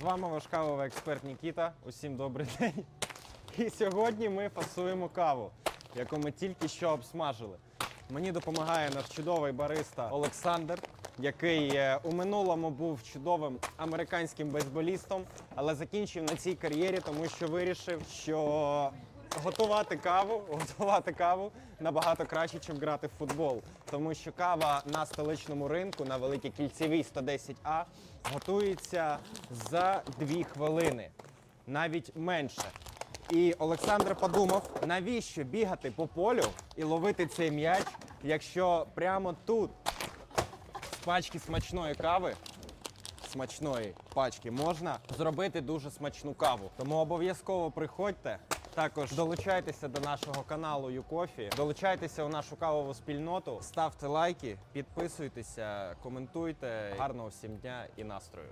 З вами ваш кавовий експерт Нікіта. Усім добрий день. І сьогодні ми фасуємо каву, яку ми тільки що обсмажили. Мені допомагає наш чудовий бариста Олександр, який е, у минулому був чудовим американським бейсболістом, але закінчив на цій кар'єрі, тому що вирішив, що готувати каву, готувати каву набагато краще, ніж грати в футбол. Тому що кава на столичному ринку на великій кільцевій 110А готується за 2 хвилини, навіть менше. І Олександр подумав, навіщо бігати по полю і ловити цей м'яч, якщо прямо тут з пачки смачної кави, смачної пачки, можна зробити дуже смачну каву. Тому обов'язково приходьте. Також долучайтеся до нашого каналу ЮКОФІ, долучайтеся у нашу кавову спільноту, ставте лайки, підписуйтеся, коментуйте. Гарного всім дня і настрою.